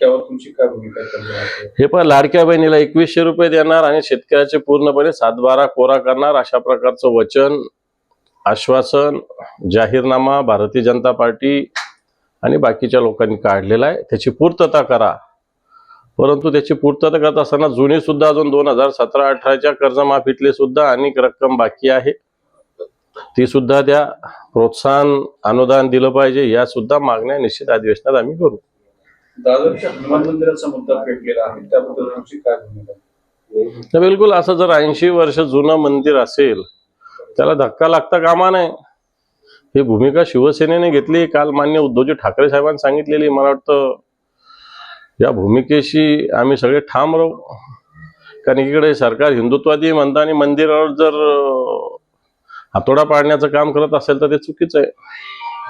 त्यावर तुमची काय भूमिका आहे हे पण लाडक्या बहिणीला एकवीसशे रुपये देणार आणि शेतकऱ्याचे पूर्णपणे सातबारा कोरा करणार अशा प्रकारचं वचन आश्वासन जाहीरनामा भारतीय जनता पार्टी आणि बाकीच्या लोकांनी काढलेला आहे. त्याची पूर्तता करा. परंतु त्याची पूर्तता करत असताना जुने सुद्धा अजून दोन हजार सतरा अठराच्या कर्जमाफीतले सुद्धा अनेक रक्कम बाकी आहे. ती सुद्धा द्या प्रोत्साहन अनुदान दिलं पाहिजे या सुद्धा मागण्या निश्चित अधिवेशनात आम्ही करू. दादरच्या हनुमान मंदिराचा मुद्दा पेटलेला आहे त्याबद्दल तुमची काय भूमिका आहे? तर बिलकुल असं जर ऐंशी वर्ष जुनं मंदिर असेल त्याला धक्का लागता कामा नये ही भूमिका शिवसेनेने घेतली काल मान्य उद्धवजी ठाकरे साहेबांनी सांगितलेली मला वाटतं या भूमिकेशी आम्ही सगळे ठाम राहू कारण एकीकडे सरकार हिंदुत्वादी म्हणतं आणि मंदिरावर जर हातोडा पाडण्याचं काम करत असेल तर ते चुकीचं आहे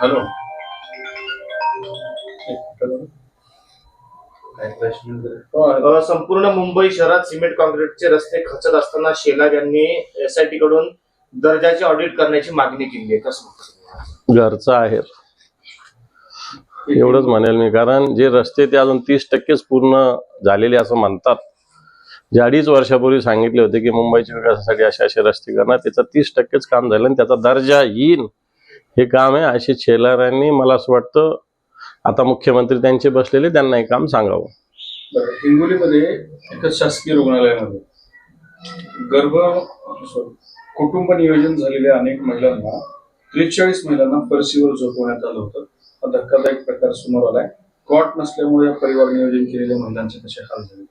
हॅलो. अ, संपूर्ण मुंबई शहरात सिमेंट काँक्रीटचे रस्ते खचत असताना शेलार यांनी एसआयटी कडून दर्जाचे ऑडिट करण्याची मागणी केली आहे. कसं म्हणतात? घरचं आहे. एवढंच म्हणेल मी कारण जे रस्ते ते अजून तीस टक्केच पूर्ण झालेले असं म्हणतात. जे अडीच वर्षापूर्वी सांगितले होते की मुंबईच्या विकासासाठी असे असे रस्ते करणार त्याचं तीस टक्केच काम झालं आणि त्याचा दर्जा येईन हे काम आहे अशी शेलारांनी मला असं वाटतं आता मुख्यमंत्री त्यांचे बसलेले त्यांना हे काम सांगावं. हिंगोलीमध्ये एका शासकीय रुग्णालयामध्ये गर्भ कुटुंब नियोजन झालेल्या अनेक महिलांना त्रेचाळीस महिलांना फरशीवर झोपवण्यात आलं होतं. हा धक्कादायक प्रकार समोर आलाय. कॉट नसल्यामुळे या परिवार नियोजन केलेल्या महिलांचे कसे हाल झाले?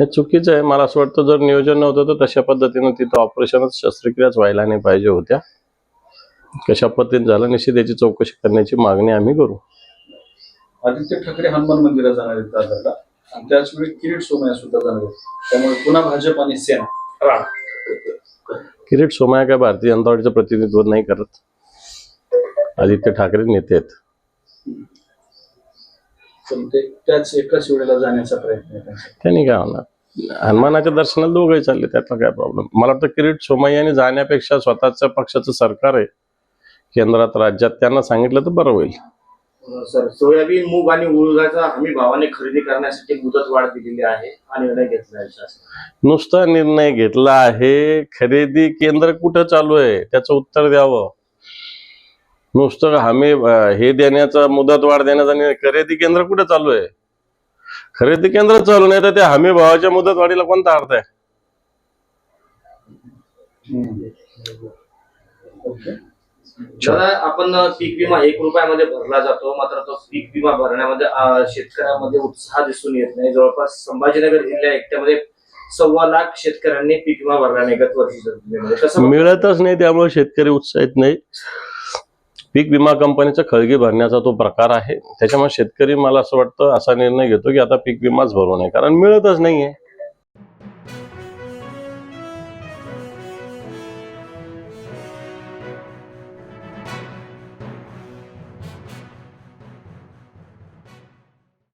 हे चुकीचं आहे. मला असं वाटतं जर नियोजन नव्हतं तर तशा पद्धतीनं तिथं ऑपरेशनच शस्त्रक्रियाच व्हायला नाही पाहिजे होत्या. कशा पद्धतीने झालं निश्चित याची चौकशी करण्याची मागणी आम्ही करू. आदित्य ठाकरे हनुमान मंदिरात जाणार आहेत दादरला. आणि त्याचवेळी किरीट सोमय्या सुद्धा जाणार आहेत. त्यामुळे पुन्हा भाजप आणि सेना राळ किरीट सोमय्या काय भारतीय जनता पार्टीचं प्रतिनिधित्व नाही करत? आदित्य ठाकरे नेते आहेत. पण ते त्याच एकाच वेळेला जाण्याचा प्रयत्न आहे त्यांचा. त्यांनी काय होणार? हनुमानाच्या दर्शनाला दोघंही चालले त्यातला काय प्रॉब्लेम मला वाटतं किरीट सोमय्याने जाण्यापेक्षा स्वतःच्या पक्षाचं सरकार आहे. केंद्रात राज्यात त्यांना सांगितलं तर बरं होईल. सर सोयाबीन मूग आणि उडदाचा हमी भावाने खरेदी करण्यासाठी मुदत वाढ दिलेली आहे हा निर्णय घेतला आहे शासनाने. नुसता निर्णय घेतला आहे. खरेदी केंद्र कुठं चालू आहे? त्याचं उत्तर द्यावं. नुसतं हमी हे देण्याचा मुदत वाढ देण्याचा निर्णय खरेदी केंद्र कुठं चालू आहे? खरेदी केंद्र चालू नाही तर त्या हमी भावाच्या मुदत वाढीला कोणता अर्थ आहे? दादा आपण पीक विमा एक रुपयामध्ये भरला जातो. मात्र तो पीक विमा भरण्यामध्ये शेतकऱ्यामध्ये उत्साह दिसून येत नाही. जवळपास संभाजीनगर जिल्ह्या एकट्यामध्ये सव्वा लाख शेतकऱ्यांनी पीक विमा भरला नाही गत कसं मिळतच नाही त्यामुळे शेतकरी उत्साहित नाही. पीक विमा कंपनीचा खळगी भरण्याचा तो प्रकार आहे. त्याच्यामुळे शेतकरी मला असं वाटतं असा निर्णय घेतो की आता पीक विमाच भरू नये. कारण मिळतच नाहीये.